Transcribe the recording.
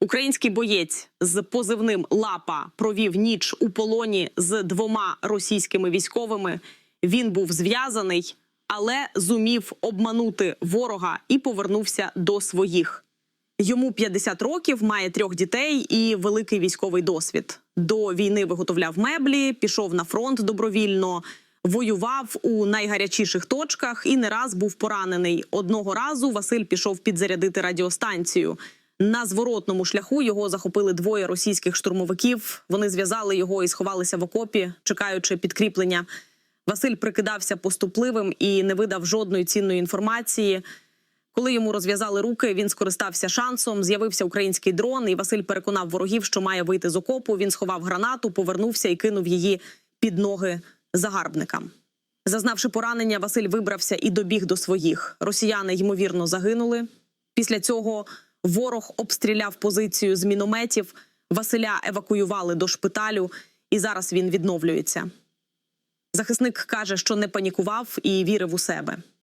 Український боєць з позивним Лапа провів ніч у полоні з двома російськими військовими. Він був зв'язаний, але зумів обманути ворога і повернувся до своїх. Йому 50 років, має трьох дітей і великий військовий досвід. До війни виготовляв меблі, пішов на фронт добровільно, воював у найгарячіших точках і не раз був поранений. Одного разу Василь пішов підзарядити радіостанцію. На зворотному шляху його захопили двоє російських штурмовиків. Вони зв'язали його і сховалися в окопі, чекаючи підкріплення. Василь прикидався поступливим і не видав жодної цінної інформації. Коли йому розв'язали руки, він скористався шансом. З'явився український дрон, і Василь переконав ворогів, що має вийти з окопу. Він сховав гранату, повернувся і кинув її під ноги загарбникам. Зазнавши поранення, Василь вибрався і добіг до своїх. Росіяни ймовірно загинули. Після цього ворог обстріляв позицію з мінометів. Василя евакуювали до шпиталю, і зараз він відновлюється. Захисник каже, що не панікував і вірив у себе.